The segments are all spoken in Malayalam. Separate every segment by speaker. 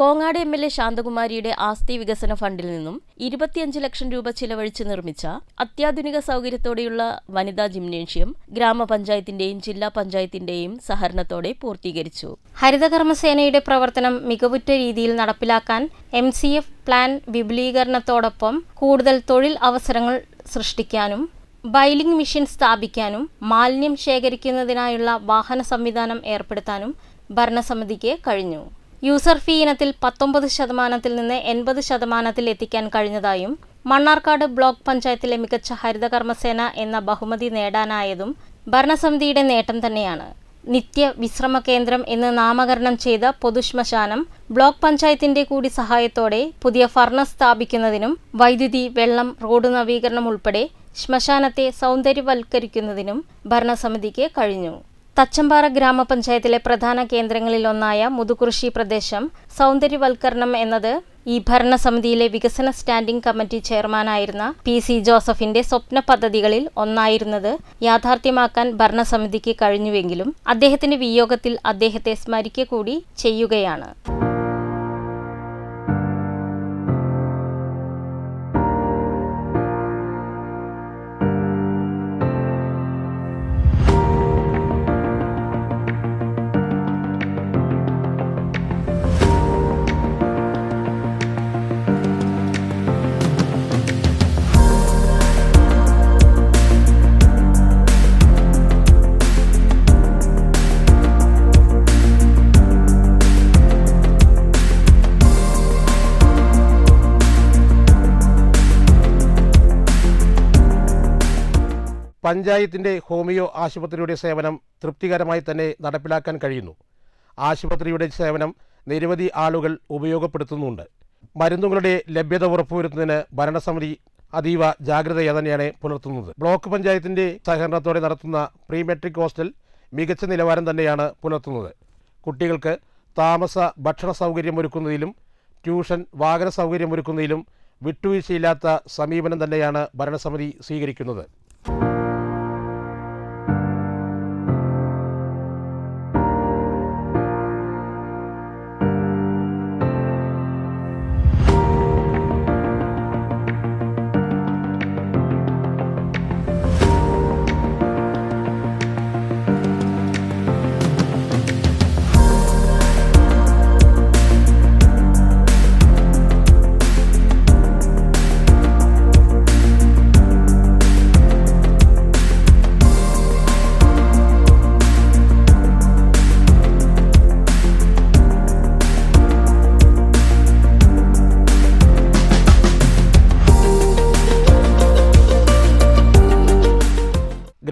Speaker 1: കോങ്ങാട് എം എൽ എ ശാന്തകുമാരിയുടെ ആസ്തി വികസന ഫണ്ടിൽ നിന്നും ഇരുപത്തിയഞ്ച് ലക്ഷം രൂപ ചിലവഴിച്ച് നിർമ്മിച്ച അത്യാധുനിക സൗകര്യത്തോടെയുള്ള വനിതാ ജിംനേഷ്യം ഗ്രാമപഞ്ചായത്തിന്റെയും ജില്ലാ പഞ്ചായത്തിന്റെയും സഹകരണത്തോടെ പൂർത്തീകരിച്ചു. ഹരിതകർമ്മസേനയുടെ പ്രവർത്തനം മികവുറ്റ രീതിയിൽ നടപ്പിലാക്കാൻ എം സി എഫ് പ്ലാൻ വിപുലീകരണത്തോടൊപ്പം കൂടുതൽ തൊഴിൽ അവസരങ്ങൾ സൃഷ്ടിക്കാനും ബൈലിംഗ് മെഷീൻ സ്ഥാപിക്കാനും മാലിന്യം ശേഖരിക്കുന്നതിനായുള്ള വാഹന സംവിധാനം ഏർപ്പെടുത്താനും ഭരണസമിതിക്ക് കഴിഞ്ഞു. യൂസർ ഫീ ഇനത്തിൽ പത്തൊമ്പത് ശതമാനത്തിൽ നിന്ന് എൺപത് ശതമാനത്തിൽ എത്തിക്കാൻ കഴിഞ്ഞതായും മണ്ണാർക്കാട് ബ്ലോക്ക് പഞ്ചായത്തിലെ മികച്ച ഹരിതകർമ്മസേന എന്ന ബഹുമതി നേടാനായതും ഭരണസമിതിയുടെ നേട്ടം തന്നെയാണ്. നിത്യ വിശ്രമ കേന്ദ്രം എന്ന് നാമകരണം ചെയ്ത പൊതുശ്മശാനം ബ്ലോക്ക് പഞ്ചായത്തിന്റെ കൂടി സഹായത്തോടെ പുതിയ ഫർണസ് സ്ഥാപിക്കുന്നതിനും വൈദ്യുതി വെള്ളം റോഡ് നവീകരണം ഉൾപ്പെടെ ശ്മശാനത്തെ സൗന്ദര്യവൽക്കരിക്കുന്നതിനും ഭരണസമിതിക്ക് കഴിഞ്ഞു. തച്ചമ്പാറ ഗ്രാമപഞ്ചായത്തിലെ പ്രധാന കേന്ദ്രങ്ങളിലൊന്നായ മുതുകുറിശി പ്രദേശം സൗന്ദര്യവൽക്കരണം എന്നത് ഈ ഭരണസമിതിയിലെ വികസന സ്റ്റാൻഡിംഗ് കമ്മിറ്റി ചെയർമാനായിരുന്ന പി സി ജോസഫിന്റെ സ്വപ്ന പദ്ധതികളിൽ ഒന്നായിരുന്നത് യാഥാർത്ഥ്യമാക്കാൻ ഭരണസമിതിക്ക് കഴിഞ്ഞുവെങ്കിലും അദ്ദേഹത്തിന്റെ വിയോഗത്തിൽ അദ്ദേഹത്തെ സ്മരിക്കുക കൂടി ചെയ്യുകയാണ്.
Speaker 2: പഞ്ചായത്തിന്റെ ഹോമിയോ ആശുപത്രിയുടെ സേവനം തൃപ്തികരമായി തന്നെ നടപ്പിലാക്കാൻ കഴിയുന്നു. ആശുപത്രിയുടെ സേവനം നിരവധി ആളുകൾ ഉപയോഗപ്പെടുത്തുന്നുണ്ട്. മരുന്നുകളുടെ ലഭ്യത ഉറപ്പുവരുത്തുന്നതിന് ഭരണസമിതി അതീവ ജാഗ്രത തന്നെയാണ് പുലർത്തുന്നത്. ബ്ലോക്ക് പഞ്ചായത്തിന്റെ സഹകരണത്തോടെ നടത്തുന്ന പ്രീ മെട്രിക് ഹോസ്റ്റൽ മികച്ച നിലവാരം തന്നെയാണ് പുലർത്തുന്നത്. കുട്ടികൾക്ക് താമസ ഭക്ഷണ സൗകര്യം ഒരുക്കുന്നതിലും ട്യൂഷൻ വാഹന സൗകര്യം ഒരുക്കുന്നതിലും വിട്ടുവീഴ്ചയില്ലാത്ത സമീപനം തന്നെയാണ് ഭരണസമിതി സ്വീകരിക്കുന്നത്.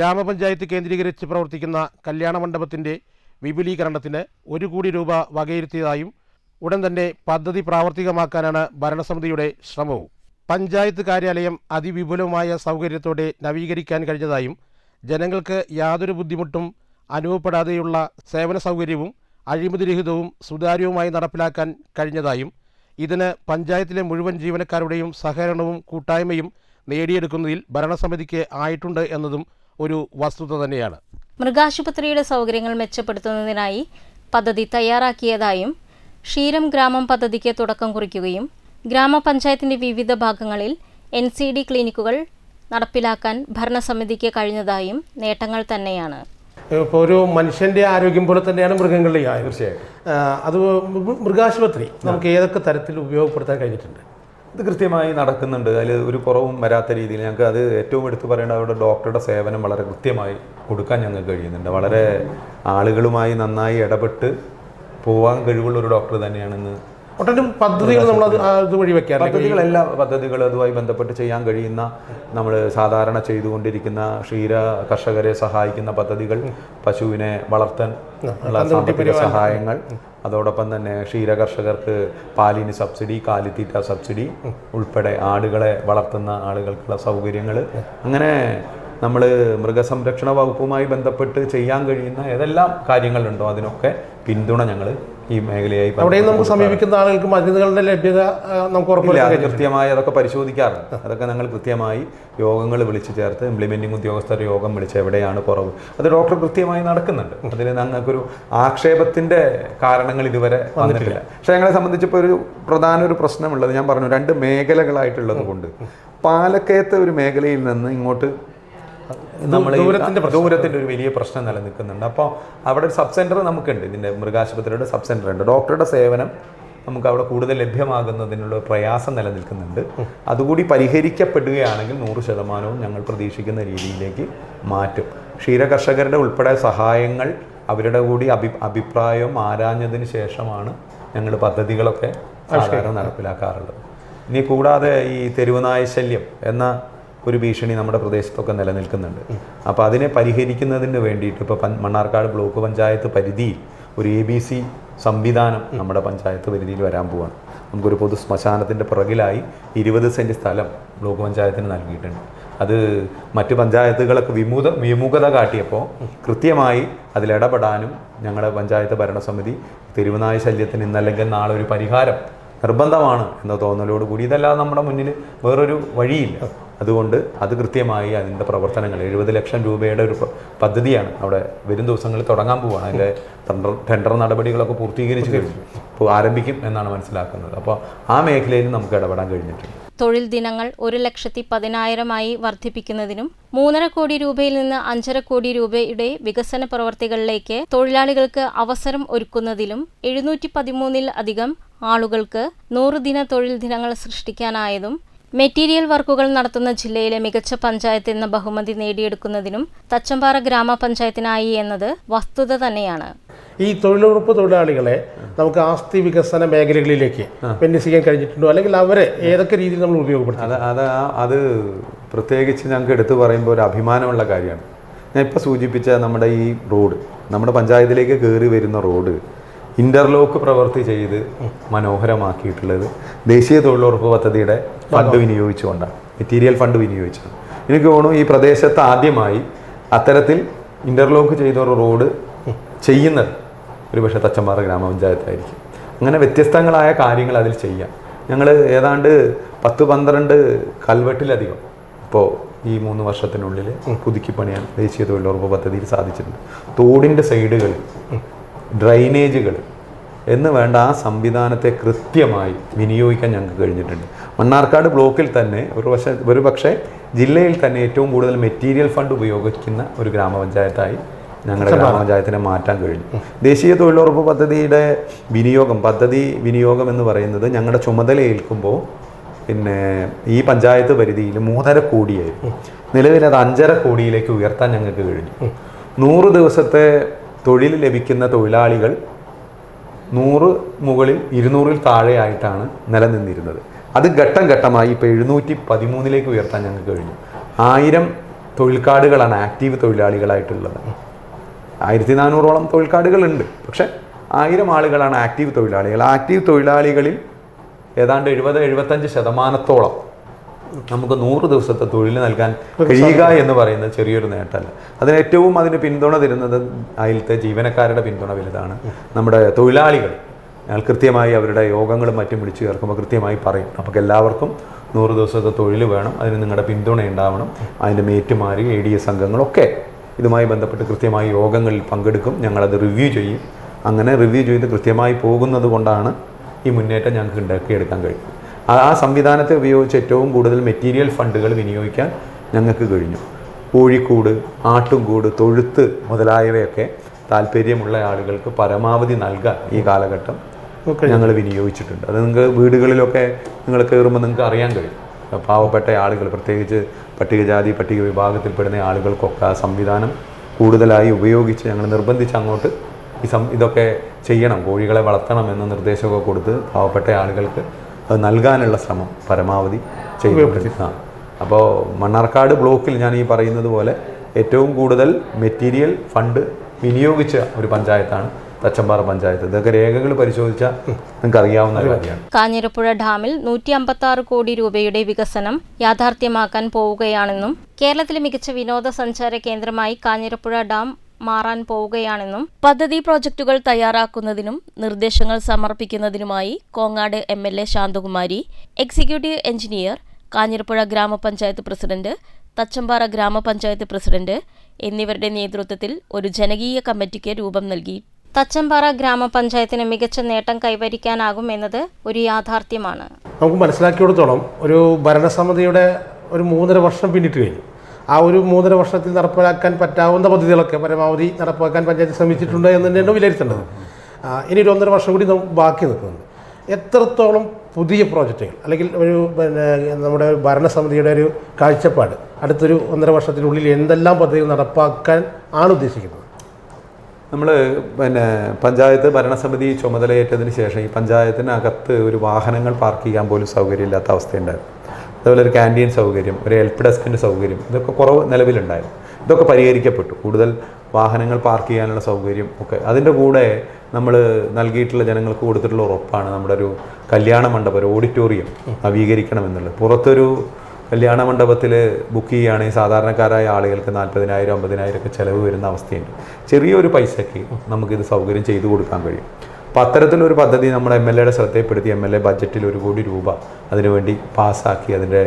Speaker 2: ഗ്രാമപഞ്ചായത്ത് കേന്ദ്രീകരിച്ച് പ്രവർത്തിക്കുന്ന കല്യാണ മണ്ഡപത്തിന്റെ വിപുലീകരണത്തിന് ഒരു കോടി രൂപ വകയിരുത്തിയതായും ഉടൻ തന്നെ പദ്ധതി പ്രാവർത്തികമാക്കാനാണ് ഭരണസമിതിയുടെ ശ്രമവും. പഞ്ചായത്ത് കാര്യാലയം അതിവിപുലമായ സൗകര്യത്തോടെ നവീകരിക്കാൻ കഴിഞ്ഞതായും ജനങ്ങൾക്ക് യാതൊരു ബുദ്ധിമുട്ടും അനുഭവപ്പെടാതെയുള്ള സേവന സൗകര്യവും അഴിമതിരഹിതവും സുതാര്യവുമായി നടപ്പിലാക്കാൻ കഴിഞ്ഞതായും ഇതിന് പഞ്ചായത്തിലെ മുഴുവൻ ജീവനക്കാരുടെയും സഹകരണവും കൂട്ടായ്മയും നേടിയെടുക്കുന്നതിൽ ഭരണസമിതിക്ക് ആയിട്ടുണ്ട് എന്നതും ഒരു വസ്തുത തന്നെയാണ്.
Speaker 1: മൃഗാശുപത്രിയുടെ സൗകര്യങ്ങൾ മെച്ചപ്പെടുത്തുന്നതിനായി പദ്ധതി തയ്യാറാക്കിയതായും ക്ഷീരം ഗ്രാമം പദ്ധതിക്ക് തുടക്കം കുറിക്കുകയും ഗ്രാമപഞ്ചായത്തിന്റെ വിവിധ ഭാഗങ്ങളിൽ എൻ സി ഡി ക്ലിനിക്കുകൾ നടപ്പിലാക്കാൻ ഭരണസമിതിക്ക് കഴിഞ്ഞതായും നേട്ടങ്ങൾ തന്നെയാണ്.
Speaker 2: ഇപ്പോൾ ഒരു മനുഷ്യന്റെ ആരോഗ്യം പോലെ തന്നെയാണ് മൃഗങ്ങളുടെ ആരോഗ്യം.
Speaker 3: തീർച്ചയായും
Speaker 2: അത് മൃഗാശുപത്രി നമുക്ക് ഏതൊക്കെ തരത്തിൽ ഉപയോഗപ്പെടുത്താൻ കഴിഞ്ഞിട്ടുണ്ട്?
Speaker 3: ഇത് കൃത്യമായി നടക്കുന്നുണ്ട്. അതിൽ ഒരു കുറവും വരാത്ത രീതിയിൽ ഞങ്ങൾക്ക് അത് ഏറ്റവും എടുത്തു പറയേണ്ട അവിടെ ഡോക്ടറുടെ സേവനം വളരെ കൃത്യമായി കൊടുക്കാൻ ഞങ്ങൾക്ക് കഴിയുന്നുണ്ട്. വളരെ ആളുകളുമായി നന്നായി ഇടപെട്ട് പോവാൻ കഴിവുള്ള ഒരു ഡോക്ടർ തന്നെയാണെന്ന്
Speaker 2: ഒട്ടനവധി പദ്ധതികൾ നമ്മൾ അത് വഴി വെക്കാറില്ല
Speaker 3: പദ്ധതികൾ എല്ലാ പദ്ധതികളും അതുമായി ബന്ധപ്പെട്ട് ചെയ്യാൻ കഴിയുന്ന നമ്മൾ സാധാരണ ചെയ്തുകൊണ്ടിരിക്കുന്ന ക്ഷീര കർഷകരെ സഹായിക്കുന്ന പദ്ധതികൾ പശുവിനെ വളർത്താൻ ഉള്ള സാമ്പത്തിക സഹായങ്ങൾ അതോടൊപ്പം തന്നെ ക്ഷീര കർഷകർക്ക് പാലിന് സബ്സിഡി കാലിത്തീറ്റ സബ്സിഡി ഉൾപ്പെടെ ആടുകളെ വളർത്തുന്ന ആളുകൾക്കുള്ള സൗകര്യങ്ങൾ അങ്ങനെ നമ്മൾ മൃഗസംരക്ഷണ വകുപ്പുമായി ബന്ധപ്പെട്ട് ചെയ്യാൻ കഴിയുന്ന ഏതെല്ലാം കാര്യങ്ങളുണ്ടോ അതിനൊക്കെ പിന്തുണ ഞങ്ങൾ ഈ മേഖലയായി
Speaker 2: അവിടെയും നമുക്ക് സമീപിക്കുന്ന ആളുകൾക്ക് മരുന്നുകളുടെ ലഭ്യത നമുക്ക് ഉറപ്പില്ല
Speaker 3: കൃത്യമായി അതൊക്കെ പരിശോധിക്കാറുണ്ട്. അതൊക്കെ ഞങ്ങൾ കൃത്യമായി യോഗങ്ങൾ വിളിച്ചു ചേർത്ത് ഇംപ്ലിമെന്റിംഗ് ഉദ്യോഗസ്ഥർ യോഗം വിളിച്ച് എവിടെയാണ് കുറവ്. അത് ഡോക്ടർ കൃത്യമായി നടക്കുന്നുണ്ട്. അതിൽ ഞങ്ങൾക്കൊരു ആക്ഷേപത്തിന്റെ കാരണങ്ങൾ ഇതുവരെ വന്നിട്ടില്ല. പക്ഷേ ഞങ്ങളെ സംബന്ധിച്ചിപ്പോൾ ഒരു പ്രധാന ഒരു പ്രശ്നമുള്ളത് ഞാൻ പറഞ്ഞു രണ്ട് മേഖലകളായിട്ടുള്ളത് കൊണ്ട് പാലക്കയത്തെ ഒരു മേഖലയിൽ നിന്ന് ഇങ്ങോട്ട് നമ്മൾ
Speaker 2: ദൂരത്തിന്റെ
Speaker 3: ദൂരത്തിന്റെ ഒരു വലിയ പ്രശ്നം നിലനിൽക്കുന്നുണ്ട്. അപ്പോൾ അവിടെ ഒരു സബ് സെന്റർ നമുക്കുണ്ട്. ഇതിന്റെ മൃഗാശുപത്രിയുടെ സബ് സെന്റർ ഉണ്ട്. ഡോക്ടറുടെ സേവനം നമുക്ക് അവിടെ കൂടുതൽ ലഭ്യമാകുന്നതിനുള്ള പ്രയാസം നിലനിൽക്കുന്നുണ്ട്. അതുകൂടി പരിഹരിക്കപ്പെടുകയാണെങ്കിൽ നൂറ് ശതമാനവും ഞങ്ങൾ പ്രതീക്ഷിക്കുന്ന രീതിയിലേക്ക് മാറ്റും. ക്ഷീരകർഷകരുടെ ഉൾപ്പെടെ സഹായങ്ങൾ അവരുടെ കൂടി അഭി അഭിപ്രായം ആരാഞ്ഞതിന് ശേഷമാണ് ഞങ്ങൾ പദ്ധതികളൊക്കെ സാധാരണ നടപ്പിലാക്കാറുള്ളത്. ഇനി കൂടാതെ ഈ തെരുവുനായ ശല്യം എന്ന ഒരു ഭീഷണി നമ്മുടെ പ്രദേശത്തൊക്കെ നിലനിൽക്കുന്നുണ്ട്. അപ്പോൾ അതിനെ പരിഹരിക്കുന്നതിന് വേണ്ടിയിട്ട് ഇപ്പോൾ മണ്ണാർക്കാട് ബ്ലോക്ക് പഞ്ചായത്ത് പരിധിയിൽ ഒരു എ ബി സി സംവിധാനം നമ്മുടെ പഞ്ചായത്ത് പരിധിയിൽ വരാൻ പോവാണ്. നമുക്കൊരു പൊതു ശ്മശാനത്തിന്റെ പുറകിലായി ഇരുപത് സെന്റ് സ്ഥലം ബ്ലോക്ക് പഞ്ചായത്തിന് നൽകിയിട്ടുണ്ട്. അത് മറ്റ് പഞ്ചായത്തുകളൊക്കെ വിമുഖ വിമുഖത കാട്ടിയപ്പോൾ കൃത്യമായി അതിലിടപെടാനും ഞങ്ങളുടെ പഞ്ചായത്ത് ഭരണസമിതി തിരുവനായ ശല്യത്തിന് ഇന്നല്ലെങ്കിൽ നാളെ ഒരു പരിഹാരം നിർബന്ധമാണ് എന്ന തോന്നലോട് കൂടി. ഇതല്ലാതെ നമ്മുടെ മുന്നിൽ വേറൊരു വഴിയില്ല. അതുകൊണ്ട് അത് കൃത്യമായി അതിന്റെ പ്രവർത്തനങ്ങൾ എഴുപത് ലക്ഷം രൂപയുടെ ഒരു പദ്ധതിയാണ് അവിടെ വരും ദിവസങ്ങളിൽ തുടങ്ങാൻ പോവുകയാണ് അതിന്റെ ടെൻഡർ ടെൻഡർ നടപടികളൊക്കെ പൂർത്തീകരിച്ച് കഴിഞ്ഞു. ഇപ്പോൾ ആരംഭിക്കും എന്നാണ് മനസ്സിലാക്കുന്നത്. അപ്പോൾ ആ മേഖലയിൽ നമുക്ക് ഇടപെടാൻ കഴിഞ്ഞിട്ടുണ്ട്.
Speaker 1: തൊഴിൽ ദിനങ്ങൾ ഒരു ലക്ഷത്തി പതിനായിരമായി വർദ്ധിപ്പിക്കുന്നതിനും മൂന്നര കോടി രൂപയിൽ നിന്ന് അഞ്ചര കോടി രൂപയുടെ വികസന പ്രവർത്തികളിലേക്ക് തൊഴിലാളികൾക്ക് അവസരം ഒരുക്കുന്നതിലും എഴുന്നൂറ്റി പതിമൂന്നിൽ അധികം ആളുകൾക്ക് നൂറ് ദിന തൊഴിൽ ദിനങ്ങൾ സൃഷ്ടിക്കാനായതും മെറ്റീരിയൽ വർക്കുകൾ നടത്തുന്ന ജില്ലയിലെ മികച്ച പഞ്ചായത്ത് എന്ന ബഹുമതി നേടിയെടുക്കുന്നതിനും തച്ചമ്പാറ ഗ്രാമപഞ്ചായത്തിനായി എന്നത് വസ്തുത തന്നെയാണ്.
Speaker 2: ഈ തൊഴിലുറപ്പ് തൊഴിലാളികളെ നമുക്ക് ആസ്തി വികസന മേഖലകളിലേക്ക് വിന്യസിക്കാൻ കഴിഞ്ഞിട്ടുണ്ടോ? അല്ലെങ്കിൽ അവരെ ഏതൊക്കെ രീതിയിൽ നമ്മൾ ഉപയോഗപ്പെടുത്തും?
Speaker 3: അത് അത് അത് പ്രത്യേകിച്ച് ഞങ്ങൾക്ക് എടുത്തു പറയുമ്പോൾ ഒരു അഭിമാനമുള്ള കാര്യമാണ്. ഞാൻ ഇപ്പോൾ സൂചിപ്പിച്ച നമ്മുടെ ഈ റോഡ് നമ്മുടെ പഞ്ചായത്തിലേക്ക് കയറി വരുന്ന റോഡ് ഇന്റർലോക്ക് പ്രവൃത്തി ചെയ്ത് മനോഹരമാക്കിയിട്ടുള്ളത് ദേശീയ തൊഴിലുറപ്പ് പദ്ധതിയുടെ ഫണ്ട് വിനിയോഗിച്ചുകൊണ്ടാണ്. മെറ്റീരിയൽ ഫണ്ട് വിനിയോഗിച്ചാണ്. എനിക്ക് തോന്നുന്നു ഈ പ്രദേശത്ത് ആദ്യമായി അത്തരത്തിൽ ഇന്റർലോക്ക് ചെയ്ത ഒരു റോഡ് ചെയ്യുന്നത് ഒരുപക്ഷെ തച്ചമ്പാറ ഗ്രാമപഞ്ചായത്തായിരിക്കും. അങ്ങനെ വ്യത്യസ്തങ്ങളായ കാര്യങ്ങൾ അതിൽ ചെയ്യാം. ഞങ്ങൾ ഏതാണ്ട് പത്ത് പന്ത്രണ്ട് കൽവെട്ടിലധികം ഇപ്പോൾ ഈ മൂന്ന് വർഷത്തിനുള്ളിൽ പുതുക്കി പണിയാൻ ദേശീയ തൊഴിലുറപ്പ് പദ്ധതിയിൽ സാധിച്ചിട്ടുണ്ട്. തോടിന്റെ സൈഡുകളിൽ ഡ്രൈനേജുകൾ എന്ന് വേണ്ട ആ സംവിധാനത്തെ കൃത്യമായി വിനിയോഗിക്കാൻ ഞങ്ങൾക്ക് കഴിഞ്ഞിട്ടുണ്ട്. മണ്ണാർക്കാട് ബ്ലോക്കിൽ തന്നെ ഒരു പക്ഷേ ഒരു പക്ഷേ ജില്ലയിൽ തന്നെ ഏറ്റവും കൂടുതൽ മെറ്റീരിയൽ ഫണ്ട് ഉപയോഗിക്കുന്ന ഒരു ഗ്രാമപഞ്ചായത്തായി ഞങ്ങളുടെ ഗ്രാമപഞ്ചായത്തിനെ മാറ്റാൻ കഴിഞ്ഞു. ദേശീയ തൊഴിലുറപ്പ് പദ്ധതിയുടെ വിനിയോഗം പദ്ധതി വിനിയോഗം എന്ന് പറയുന്നത് ഞങ്ങളുടെ ചുമതല ഏൽക്കുമ്പോൾ പിന്നെ ഈ പഞ്ചായത്ത് പരിധിയിൽ മൂന്നര കോടിയായിരുന്നു. നിലവിൽ അത് അഞ്ചര കോടിയിലേക്ക് ഉയർത്താൻ ഞങ്ങൾക്ക് കഴിഞ്ഞു. നൂറ് ദിവസത്തെ തൊഴിൽ ലഭിക്കുന്ന തൊഴിലാളികൾ നൂറ് മുകളിൽ ഇരുന്നൂറിൽ താഴെയായിട്ടാണ് നിലനിന്നിരുന്നത്. അത് ഘട്ടം ഘട്ടമായി ഇപ്പോൾ എഴുന്നൂറ്റി പതിമൂന്നിലേക്ക് ഉയർത്താൻ ഞങ്ങൾക്ക് കഴിഞ്ഞു. ആയിരം തൊഴിൽക്കാടുകളാണ് ആക്റ്റീവ് തൊഴിലാളികളായിട്ടുള്ളത്. ആയിരത്തി നാനൂറോളം തൊഴിൽക്കാടുകളുണ്ട്. പക്ഷെ ആയിരം ആളുകളാണ് ആക്റ്റീവ് തൊഴിലാളികൾ. ആക്റ്റീവ് തൊഴിലാളികളിൽ ഏതാണ്ട് എഴുപത് എഴുപത്തഞ്ച് ശതമാനത്തോളം നമുക്ക് നൂറ് ദിവസത്തെ തൊഴിൽ നൽകാൻ കഴിയുക എന്ന് പറയുന്ന ചെറിയൊരു നേട്ടമല്ല. അതിന് ഏറ്റവും അതിന് പിന്തുണ തരുന്നത് അതിലത്തെ ജീവനക്കാരുടെ പിന്തുണ വലുതാണ്. നമ്മുടെ തൊഴിലാളികൾ കൃത്യമായി അവരുടെ യോഗങ്ങളും മറ്റും വിളിച്ചു ചേർക്കുമ്പോൾ കൃത്യമായി പറയും. നമുക്ക് എല്ലാവർക്കും നൂറ് ദിവസത്തെ തൊഴിൽ വേണം. അതിന് നിങ്ങളുടെ പിന്തുണ ഉണ്ടാവണം. അതിന്റെ മേറ്റുമാർ എ ഡി എസ് അംഗങ്ങളൊക്കെ ഇതുമായി ബന്ധപ്പെട്ട് കൃത്യമായി യോഗങ്ങളിൽ പങ്കെടുക്കും. ഞങ്ങളത് റിവ്യൂ ചെയ്യും. അങ്ങനെ റിവ്യൂ ചെയ്ത് കൃത്യമായി പോകുന്നത് കൊണ്ടാണ് ഈ മുന്നേറ്റം ഞങ്ങൾക്ക് ഉണ്ടാക്കിയെടുക്കാൻ കഴിയും ആ സംവിധാനത്തെ ഉപയോഗിച്ച് ഏറ്റവും കൂടുതൽ മെറ്റീരിയൽ ഫണ്ടുകൾ വിനിയോഗിക്കാൻ ഞങ്ങൾക്ക് കഴിഞ്ഞു. കോഴിക്കൂട് ആട്ടുംകൂട് തൊഴുത്ത് മുതലായവയൊക്കെ താല്പര്യമുള്ള ആളുകൾക്ക് പരമാവധി നൽകാൻ ഈ കാലഘട്ടം ഞങ്ങൾ വിനിയോഗിച്ചിട്ടുണ്ട്. അത് നിങ്ങൾക്ക് വീടുകളിലൊക്കെ നിങ്ങൾ കയറുമ്പോൾ നിങ്ങൾക്ക് അറിയാൻ കഴിയും. പാവപ്പെട്ട ആളുകൾ പ്രത്യേകിച്ച് പട്ടികജാതി പട്ടിക വിഭാഗത്തിൽപ്പെടുന്ന ആളുകൾക്കൊക്കെ ആ സംവിധാനം കൂടുതലായി ഉപയോഗിച്ച് ഞങ്ങൾ നിർബന്ധിച്ച് അങ്ങോട്ട് ഈ സം ഇതൊക്കെ ചെയ്യണം. കോഴികളെ വളർത്തണം എന്ന നിർദ്ദേശമൊക്കെ കൊടുത്ത് പാവപ്പെട്ട ആളുകൾക്ക് അത് നൽകാനുള്ള ശ്രമം പരമാവധി ചെയ്തിട്ടുണ്ട് ആ അപ്പോൾ മണ്ണാർക്കാട് ബ്ലോക്കിൽ ഞാൻ ഈ പറയുന്നത് പോലെ ഏറ്റവും കൂടുതൽ മെറ്റീരിയൽ ഫണ്ട് വിനിയോഗിച്ച ഒരു പഞ്ചായത്താണ് തച്ചമ്പാറ പഞ്ചായത്ത്. ഇതൊക്കെ രേഖകൾ പരിശോധിച്ചാൽ നിങ്ങൾക്ക് അറിയാവുന്ന കാര്യമാണ്.
Speaker 1: കാഞ്ഞിരപ്പുഴ ഡാമിൽ നൂറ്റി അമ്പത്തി ആറ് കോടി രൂപയുടെ വികസനം യാഥാർത്ഥ്യമാക്കാൻ പോവുകയാണെന്നും കേരളത്തിലെ മികച്ച വിനോദസഞ്ചാര കേന്ദ്രമായി കാഞ്ഞിരപ്പുഴ ഡാം
Speaker 4: മാറാൻ പോവുകയാണെന്നും
Speaker 1: പദ്ധതി പ്രോജക്റ്റുകൾ തയ്യാറാക്കുന്നതിനും നിർദ്ദേശങ്ങൾ സമർപ്പിക്കുന്നതിനുമായി Kongad M L A Santhakumari executive engineer Kanjirapuzha grama panchayat president Thachampara ഗ്രാമപഞ്ചായത്ത് പ്രസിഡന്റ് എന്നിവരുടെ നേതൃത്വത്തിൽ ഒരു ജനകീയ കമ്മിറ്റിക്ക് രൂപം നൽകി.
Speaker 4: തച്ചമ്പാറ ഗ്രാമപഞ്ചായത്തിന് മികച്ച നേട്ടം കൈവരിക്കാനാകും എന്നത് ഒരു യാഥാർത്ഥ്യമാണ്.
Speaker 2: നമുക്ക് മനസ്സിലാക്കിയെടുത്തോളം ഒരു ഭരണസമിതിയുടെ ഒരു മൂന്നര വർഷം പിന്നിട്ട് കഴിഞ്ഞു. ആ ഒരു മൂന്നര വർഷത്തിൽ നടപ്പിലാക്കാൻ പറ്റാവുന്ന പദ്ധതികളൊക്കെ പരമാവധി നടപ്പാക്കാൻ പഞ്ചായത്ത് ശ്രമിച്ചിട്ടുണ്ട് എന്ന് തന്നെയാണ് വിലയിരുത്തേണ്ടത്. ഇനി ഒരു ഒന്നര വർഷം കൂടി ബാക്കി നിൽക്കുന്നുണ്ട്. എത്രത്തോളം പുതിയ പ്രോജക്റ്റുകൾ അല്ലെങ്കിൽ ഒരു പിന്നെ നമ്മുടെ ഭരണസമിതിയുടെ ഒരു കാഴ്ചപ്പാട് അടുത്തൊരു ഒന്നര വർഷത്തിനുള്ളിൽ എന്തെല്ലാം പദ്ധതികൾ നടപ്പാക്കാൻ ആണ് ഉദ്ദേശിക്കുന്നത്?
Speaker 3: നമ്മൾ പിന്നെ പഞ്ചായത്ത് ഭരണസമിതി ചുമതലയേറ്റതിന് ശേഷം ഈ പഞ്ചായത്തിനകത്ത് ഒരു വാഹനങ്ങൾ പാർക്ക് ചെയ്യാൻ പോലും സൗകര്യമില്ലാത്ത അവസ്ഥയുണ്ടായിരുന്നു. അതുപോലെ ഒരു ക്യാന്റീൻ സൗകര്യം ഒരു ഹെൽപ്പ് ഡെസ്കിന്റെ സൗകര്യം ഇതൊക്കെ കുറവ് നിലവിലുണ്ടായിരുന്നു. ഇതൊക്കെ പരിഹരിക്കപ്പെട്ടു. കൂടുതൽ വാഹനങ്ങൾ പാർക്ക് ചെയ്യാനുള്ള സൗകര്യം ഒക്കെ. അതിന്റെ കൂടെ നമ്മൾ നൽകിയിട്ടുള്ള ജനങ്ങൾക്ക് കൊടുത്തിട്ടുള്ള ഉറപ്പാണ് നമ്മുടെ ഒരു കല്യാണ മണ്ഡപം ഒരു ഓഡിറ്റോറിയം നവീകരിക്കണം എന്നുള്ളത്. പുറത്തൊരു കല്യാണ മണ്ഡപത്തിൽ ബുക്ക് ചെയ്യുകയാണെങ്കിൽ സാധാരണക്കാരായ ആളുകൾക്ക് നാൽപ്പതിനായിരം അമ്പതിനായിരം ഒക്കെ ചിലവ് വരുന്ന അവസ്ഥയുണ്ട്. ചെറിയൊരു പൈസയ്ക്ക് നമുക്കിത് സൗകര്യം ചെയ്തു കൊടുക്കാൻ കഴിയും. അപ്പോൾ അത്തരത്തിലൊരു പദ്ധതി നമ്മുടെ എം എൽ എയുടെ ശ്രദ്ധയിൽപ്പെടുത്തി എം എൽ എ ബഡ്ജറ്റിൽ ഒരു കോടി രൂപ അതിനുവേണ്ടി പാസ്സാക്കി അതിന്റെ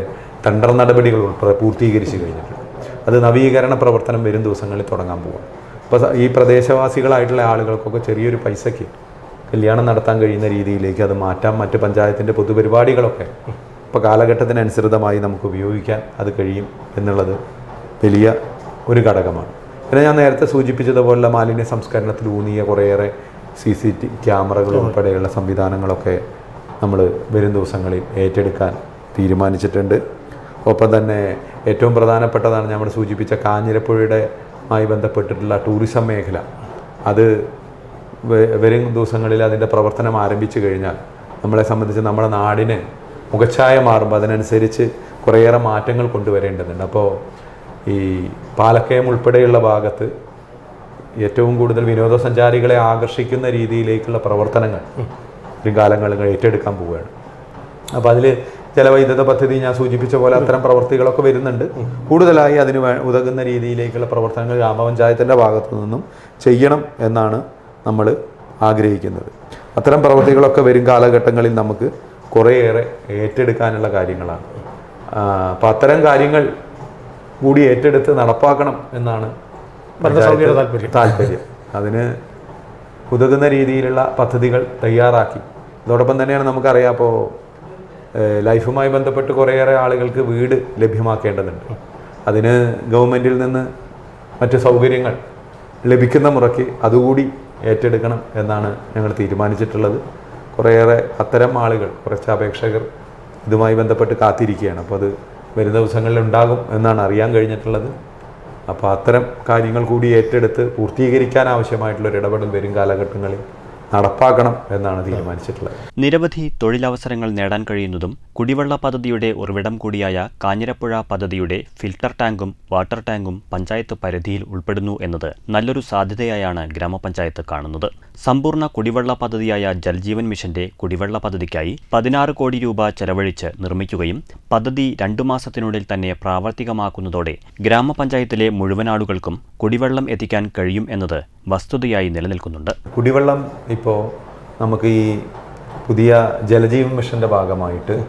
Speaker 3: ടെൻഡർ നടപടികൾ ഉൾപ്പെടെ പൂർത്തീകരിച്ച് കഴിഞ്ഞിട്ടുണ്ട്. അത് നവീകരണ പ്രവർത്തനം വരും ദിവസങ്ങളിൽ തുടങ്ങാൻ പോകും അപ്പോൾ ഈ പ്രദേശവാസികളായിട്ടുള്ള ആളുകൾക്കൊക്കെ ചെറിയൊരു പൈസയ്ക്ക് കല്യാണം നടത്താൻ കഴിയുന്ന രീതിയിലേക്ക് അത് മാറ്റാം മറ്റ് പഞ്ചായത്തിന്റെ പൊതുപരിപാടികളൊക്കെ ഇപ്പോൾ കാലഘട്ടത്തിനനുസൃതമായി നമുക്ക് ഉപയോഗിക്കാൻ അത് കഴിയും എന്നുള്ളത് വലിയ ഒരു ഘടകമാണ്. പിന്നെ ഞാൻ നേരത്തെ സൂചിപ്പിച്ചതുപോലുള്ള മാലിന്യ സംസ്കരണത്തിൽ ഊന്നിയ കുറേയേറെ സി സി ടി ക്യാമറകൾ ഉൾപ്പെടെയുള്ള സംവിധാനങ്ങളൊക്കെ നമ്മൾ വരും ദിവസങ്ങളിൽ ഏറ്റെടുക്കാൻ തീരുമാനിച്ചിട്ടുണ്ട്. ഒപ്പം തന്നെ ഏറ്റവും പ്രധാനപ്പെട്ടതാണ് നമ്മൾ സൂചിപ്പിച്ച കാഞ്ഞിരപ്പുഴയുടെ ആയി ബന്ധപ്പെട്ടിട്ടുള്ള ടൂറിസം മേഖല. അത് വരും ദിവസങ്ങളിൽ അതിന്റെ പ്രവർത്തനം ആരംഭിച്ചു കഴിഞ്ഞാൽ നമ്മളെ സംബന്ധിച്ച് നമ്മുടെ നാടിന് മുഖച്ഛായ മാറുമ്പോൾ അതിനനുസരിച്ച് കുറേയേറെ മാറ്റങ്ങൾ കൊണ്ടുവരേണ്ടതുണ്ട്. അപ്പോൾ ഈ പാലക്കയം ഉൾപ്പെടെയുള്ള ഭാഗത്ത് ഏറ്റവും കൂടുതൽ വിനോദസഞ്ചാരികളെ ആകർഷിക്കുന്ന രീതിയിലേക്കുള്ള പ്രവർത്തനങ്ങൾ ഒരു കാലങ്ങളിൽ ഏറ്റെടുക്കാൻ പോവുകയാണ്. അപ്പോൾ അതിൽ ജലവൈദ്യുത പദ്ധതി ഞാൻ സൂചിപ്പിച്ച പോലെ അത്തരം പ്രവർത്തികളൊക്കെ വരുന്നുണ്ട്. കൂടുതലായി അതിന് ഉതകുന്ന രീതിയിലേക്കുള്ള പ്രവർത്തനങ്ങൾ ഗ്രാമപഞ്ചായത്തിന്റെ ഭാഗത്തു നിന്നും ചെയ്യണം എന്നാണ് നമ്മൾ ആഗ്രഹിക്കുന്നത്. അത്തരം പ്രവർത്തികളൊക്കെ വരും കാലഘട്ടങ്ങളിൽ നമുക്ക് കുറേയേറെ ഏറ്റെടുക്കാനുള്ള കാര്യങ്ങളാണ്. അപ്പം അത്തരം കാര്യങ്ങൾ കൂടി ഏറ്റെടുത്ത് നടപ്പാക്കണം എന്നാണ്
Speaker 2: താല്പര്യം.
Speaker 3: അതിന് ഉതകുന്ന രീതിയിലുള്ള പദ്ധതികൾ തയ്യാറാക്കി. അതോടൊപ്പം തന്നെയാണ് നമുക്കറിയാം അപ്പോൾ ലൈഫുമായി ബന്ധപ്പെട്ട് കുറേയേറെ ആളുകൾക്ക് വീട് ലഭ്യമാക്കേണ്ടതുണ്ട്. അതിന് ഗവൺമെന്റിൽ നിന്ന് മറ്റ് സൗകര്യങ്ങൾ ലഭിക്കുന്ന മുറയ്ക്ക് അതുകൂടി ഏറ്റെടുക്കണം എന്നാണ് ഞങ്ങൾ തീരുമാനിച്ചിട്ടുള്ളത്. കുറേയേറെ അത്തരം ആളുകൾ കുറച്ച് അപേക്ഷകർ ഇതുമായി ബന്ധപ്പെട്ട് കാത്തിരിക്കുകയാണ്. അപ്പോൾ അത് വരും ദിവസങ്ങളിൽ ഉണ്ടാകും എന്നാണ് അറിയാൻ കഴിഞ്ഞിട്ടുള്ളത്. അപ്പോൾ അത്തരം കാര്യങ്ങൾ കൂടി ഏറ്റെടുത്ത് പൂർത്തീകരിക്കാൻ ആവശ്യമായിട്ടുള്ള ഒരു ഇടപെടൽ വരും കാലഘട്ടങ്ങളിൽ. നടപ്പാക്കണം എന്നാണ് തീരുമാനിച്ചിട്ടുള്ളത്.
Speaker 5: നിരവധി തൊഴിലവസരങ്ങൾ നേടാൻ കഴിയുന്നതും കുടിവെള്ള പദ്ധതിയുടെ ഉറവിടം കൂടിയായ കാഞ്ഞിരപ്പുഴ പദ്ധതിയുടെ ഫിൽട്ടർ ടാങ്കും വാട്ടർ ടാങ്കും പഞ്ചായത്ത് പരിധിയിൽ ഉൾപ്പെടുന്നു എന്നത് നല്ലൊരു സാധ്യതയായാണ് ഗ്രാമപഞ്ചായത്ത് കാണുന്നത്. സമ്പൂർണ കുടിവെള്ള പദ്ധതിയായ ജൽജീവൻ മിഷന്റെ കുടിവെള്ള പദ്ധതിക്കായി പതിനാറ് കോടി രൂപ ചെലവഴിച്ച് നിർമ്മിക്കുകയും പദ്ധതി രണ്ടു മാസത്തിനുള്ളിൽ തന്നെ പ്രാവർത്തികമാക്കുന്നതോടെ ഗ്രാമപഞ്ചായത്തിലെ മുഴുവൻ ആളുകൾക്കും കുടിവെള്ളം എത്തിക്കാൻ കഴിയും എന്നത് വസ്തുതയായി നിലനിൽക്കുന്നുണ്ട്.
Speaker 3: കുടിവെള്ളം ഇപ്പോൾ നമുക്ക് ഈ പുതിയ ജലജീവൻ മിഷന്റെ ഭാഗമായിട്ട്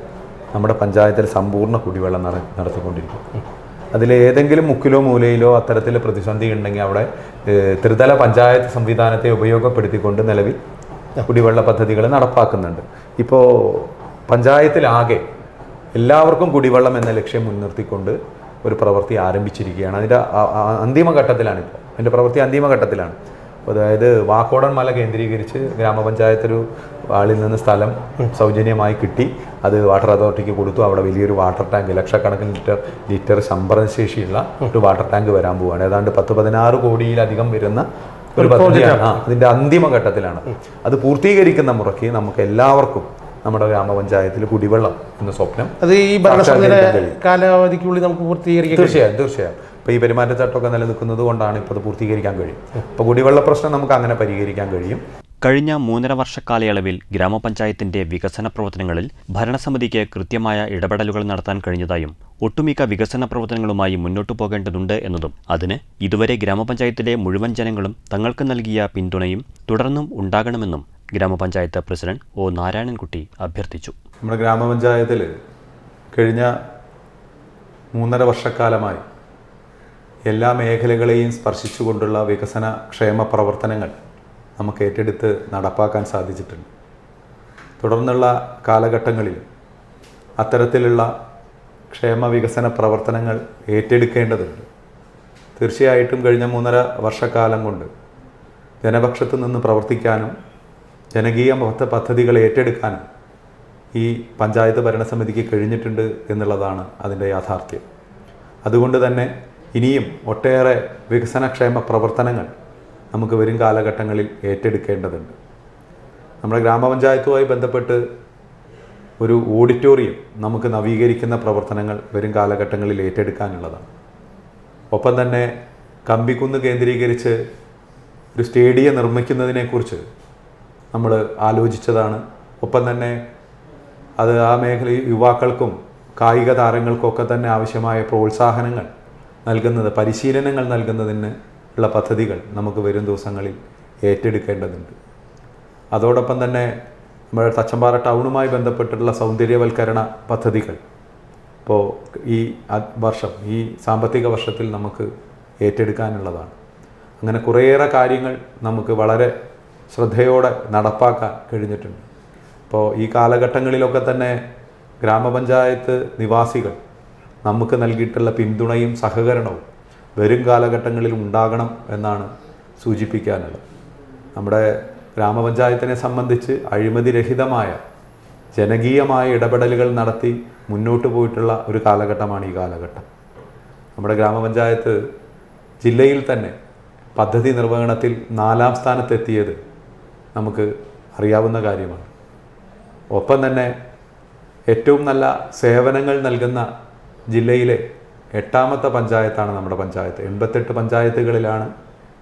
Speaker 3: നമ്മുടെ പഞ്ചായത്തിൽ സമ്പൂർണ കുടിവെള്ളം നട നടത്തിക്കൊണ്ടിരിക്കും അതിൽ ഏതെങ്കിലും മുക്കിലോ മൂലയിലോ അത്തരത്തിൽ പ്രതിസന്ധി ഉണ്ടെങ്കിൽ അവിടെ ത്രിതല പഞ്ചായത്ത് സംവിധാനത്തെ ഉപയോഗപ്പെടുത്തിക്കൊണ്ട് നിലവിൽ കുടിവെള്ള പദ്ധതികൾ നടപ്പാക്കുന്നുണ്ട്. ഇപ്പോൾ പഞ്ചായത്തിലാകെ എല്ലാവർക്കും കുടിവെള്ളം എന്ന ലക്ഷ്യം മുൻനിർത്തിക്കൊണ്ട് ഒരു പ്രവൃത്തി ആരംഭിച്ചിരിക്കുകയാണ്. അതിന്റെ അ- അ- അന്തിമഘട്ടത്തിലാണ് ഇപ്പോൾ അതിന്റെ പ്രവൃത്തി അന്തിമഘട്ടത്തിലാണ് അതായത് വാക്കോടൻ മല കേന്ദ്രീകരിച്ച് ഗ്രാമപഞ്ചായത്ത് ഒരു ആളിൽ നിന്ന് സ്ഥലം സൗജന്യമായി കിട്ടി. അത് വാട്ടർ അതോറിറ്റിക്ക് കൊടുത്തു. അവിടെ വലിയൊരു വാട്ടർ ടാങ്ക് ലക്ഷക്കണക്കിന് ലിറ്റർ ലിറ്റർ സംഭരണശേഷിയുള്ള ഒരു വാട്ടർ ടാങ്ക് വരാൻ പോവുകയാണ് ഏതാണ്ട് പത്ത് പതിനാറ് കോടിയിലധികം വരുന്ന ഒരു പദ്ധതിയാണ്. അതിന്റെ അതിന്റെ അന്തിമ ഘട്ടത്തിലാണ്. അത് പൂർത്തീകരിക്കുന്ന മുറയ്ക്ക് നമുക്ക് എല്ലാവർക്കും നമ്മുടെ ഗ്രാമപഞ്ചായത്തിൽ കുടിവെള്ളം എന്ന സ്വപ്നം
Speaker 2: അത് ഈ ഭരണസമിതിയുടെ കാലാവധിക്കുള്ളിൽ നമുക്ക് പൂർത്തീകരിക്കാം.
Speaker 3: തീർച്ചയായും തീർച്ചയായും. ഇപ്പോൾ ഈ പെരുമാറ്റച്ചട്ടമൊക്കെ നിലനിൽക്കുന്നത് കൊണ്ടാണ് ഇപ്പോൾ അത് പൂർത്തീകരിക്കാൻ കഴിയും. അപ്പോൾ കുടിവെള്ള പ്രശ്നം നമുക്ക് അങ്ങനെ പരിഹരിക്കാൻ കഴിയും.
Speaker 5: കഴിഞ്ഞ മൂന്നര വർഷക്കാലയളവിൽ ഗ്രാമപഞ്ചായത്തിന്റെ വികസന പ്രവർത്തനങ്ങളിൽ ഭരണസമിതിക്ക് കൃത്യമായ ഇടപെടലുകൾ നടത്താൻ കഴിഞ്ഞതായും ഒട്ടുമിക്ക വികസന പ്രവർത്തനങ്ങളുമായി മുന്നോട്ടു പോകേണ്ടതുണ്ട് എന്നതും അതിന് ഇതുവരെ ഗ്രാമപഞ്ചായത്തിലെ മുഴുവൻ ജനങ്ങളും തങ്ങൾക്ക് നൽകിയ പിന്തുണയും തുടർന്നും ഉണ്ടാകണമെന്നും ഗ്രാമപഞ്ചായത്ത് പ്രസിഡന്റ് ഒ നാരായണൻകുട്ടി അഭ്യർത്ഥിച്ചു.
Speaker 3: നമ്മുടെ ഗ്രാമപഞ്ചായത്തിൽ കഴിഞ്ഞ മൂന്നര വർഷക്കാലമായി എല്ലാ മേഖലകളെയും സ്പർശിച്ചുകൊണ്ടുള്ള വികസന ക്ഷേമ പ്രവർത്തനങ്ങൾ നമുക്ക് ഏറ്റെടുത്ത് നടപ്പാക്കാൻ സാധിച്ചിട്ടുണ്ട്. തുടർന്നുള്ള കാലഘട്ടങ്ങളിൽ അത്തരത്തിലുള്ള ക്ഷേമ വികസന പ്രവർത്തനങ്ങൾ ഏറ്റെടുക്കേണ്ടതുണ്ട്. തീർച്ചയായിട്ടും കഴിഞ്ഞ മൂന്നര വർഷക്കാലം കൊണ്ട് ജനപക്ഷത്തു നിന്ന് പ്രവർത്തിക്കാനും ജനകീയ പദ്ധ- പദ്ധതികൾ ഏറ്റെടുക്കാനും ഈ പഞ്ചായത്ത് ഭരണസമിതിക്ക് കഴിഞ്ഞിട്ടുണ്ട് എന്നുള്ളതാണ് അതിന്റെ യാഥാർത്ഥ്യം. അതുകൊണ്ട് തന്നെ ഇനിയും ഒട്ടേറെ വികസനക്ഷേമ പ്രവർത്തനങ്ങൾ നമുക്ക് വരും കാലഘട്ടങ്ങളിൽ ഏറ്റെടുക്കേണ്ടതുണ്ട്. നമ്മുടെ ഗ്രാമപഞ്ചായത്തുമായി ബന്ധപ്പെട്ട് ഒരു ഓഡിറ്റോറിയം നമുക്ക് നവീകരിക്കുന്ന പ്രവർത്തനങ്ങൾ വരും കാലഘട്ടങ്ങളിൽ ഏറ്റെടുക്കാനുള്ളതാണ്. ഒപ്പം തന്നെ കമ്പിക്കുന്ന് കേന്ദ്രീകരിച്ച് ഒരു സ്റ്റേഡിയം നിർമ്മിക്കുന്നതിനെക്കുറിച്ച് നമ്മൾ ആലോചിച്ചതാണ്. ഒപ്പം തന്നെ അത് ആ മേഖലയിൽ യുവാക്കൾക്കും കായിക താരങ്ങൾക്കൊക്കെ തന്നെ ആവശ്യമായ പ്രോത്സാഹനങ്ങൾ നൽകുന്നത് പരിശീലനങ്ങൾ നൽകുന്നതിന് ഉള്ള പദ്ധതികൾ നമുക്ക് വരും ദിവസങ്ങളിൽ ഏറ്റെടുക്കേണ്ടതുണ്ട്. അതോടൊപ്പം തന്നെ നമ്മുടെ തച്ചമ്പാറ ടൗണുമായി ബന്ധപ്പെട്ടിട്ടുള്ള സൗന്ദര്യവൽക്കരണ പദ്ധതികൾ ഇപ്പോൾ ഈ വർഷം ഈ സാമ്പത്തിക വർഷത്തിൽ നമുക്ക് ഏറ്റെടുക്കാനുള്ളതാണ്. അങ്ങനെ കുറേയേറെ കാര്യങ്ങൾ നമുക്ക് വളരെ ശ്രദ്ധയോടെ നടപ്പാക്കാൻ കഴിഞ്ഞിട്ടുണ്ട്. അപ്പോൾ ഈ കാലഘട്ടങ്ങളിലൊക്കെ തന്നെ ഗ്രാമപഞ്ചായത്ത് നിവാസികൾ നമുക്ക് നൽകിയിട്ടുള്ള പിന്തുണയും സഹകരണവും വരും കാലഘട്ടങ്ങളിൽ ഉണ്ടാകണം എന്നാണ് സൂചിപ്പിക്കാനുള്ളത്. നമ്മുടെ ഗ്രാമപഞ്ചായത്തിനെ സംബന്ധിച്ച് അഴിമതിരഹിതമായ ജനകീയമായ ഇടപെടലുകൾ നടത്തി മുന്നോട്ട് പോയിട്ടുള്ള ഒരു കാലഘട്ടമാണ് ഈ കാലഘട്ടം. നമ്മുടെ ഗ്രാമപഞ്ചായത്ത് ജില്ലയിൽ തന്നെ പദ്ധതി നിർവഹണത്തിൽ നാലാം സ്ഥാനത്തെത്തിയത് നമുക്ക് അറിയാവുന്ന കാര്യമാണ്. ഒപ്പം തന്നെ ഏറ്റവും നല്ല സേവനങ്ങൾ നൽകുന്ന ജില്ലയിലെ എട്ടാമത്തെ പഞ്ചായത്താണ് നമ്മുടെ പഞ്ചായത്ത്. എൺപത്തെട്ട് പഞ്ചായത്തുകളിലാണ്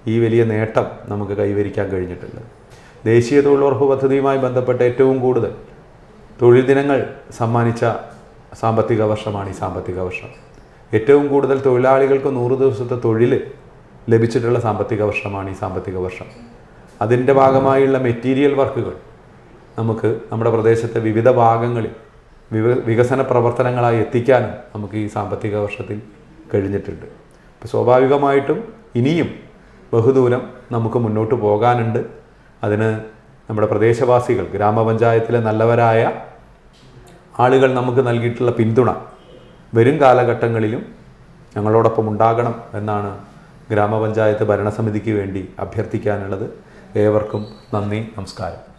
Speaker 3: ഈ വലിയ നേട്ടം നമുക്ക് കൈവരിക്കാൻ കഴിഞ്ഞിട്ടുള്ളത്. ദേശീയ തൊഴിലുറപ്പ് പദ്ധതിയുമായി ബന്ധപ്പെട്ട ഏറ്റവും കൂടുതൽ തൊഴിൽ ദിനങ്ങൾ സമ്മാനിച്ച സാമ്പത്തിക വർഷമാണ് ഈ സാമ്പത്തിക വർഷം. ഏറ്റവും കൂടുതൽ തൊഴിലാളികൾക്ക് നൂറ് ദിവസത്തെ തൊഴിൽ ലഭിച്ചിട്ടുള്ള സാമ്പത്തിക വർഷമാണ് ഈ സാമ്പത്തിക വർഷം. അതിന്റെ ഭാഗമായുള്ള മെറ്റീരിയൽ വർക്കുകൾ നമുക്ക് നമ്മുടെ പ്രദേശത്തെ വിവിധ ഭാഗങ്ങളിൽ വികസന പ്രവർത്തനങ്ങളായി എത്തിക്കാനും നമുക്ക് ഈ സാമ്പത്തിക വർഷത്തിൽ കഴിഞ്ഞിട്ടുണ്ട്. അപ്പോൾ സ്വാഭാവികമായിട്ടും ഇനിയും ബഹുദൂരം നമുക്ക് മുന്നോട്ട് പോകാനുണ്ട്. അതിന് നമ്മുടെ പ്രദേശവാസികൾ ഗ്രാമപഞ്ചായത്തിലെ നല്ലവരായ ആളുകൾ നമുക്ക് നൽകിയിട്ടുള്ള പിന്തുണ വരും കാലഘട്ടങ്ങളിലും ഞങ്ങളോടൊപ്പം ഉണ്ടാകണം എന്നാണ് ഗ്രാമപഞ്ചായത്ത് ഭരണസമിതിക്ക് വേണ്ടി അഭ്യർത്ഥിക്കാനുള്ളത്. ഏവർക്കും നന്ദി നമസ്കാരം.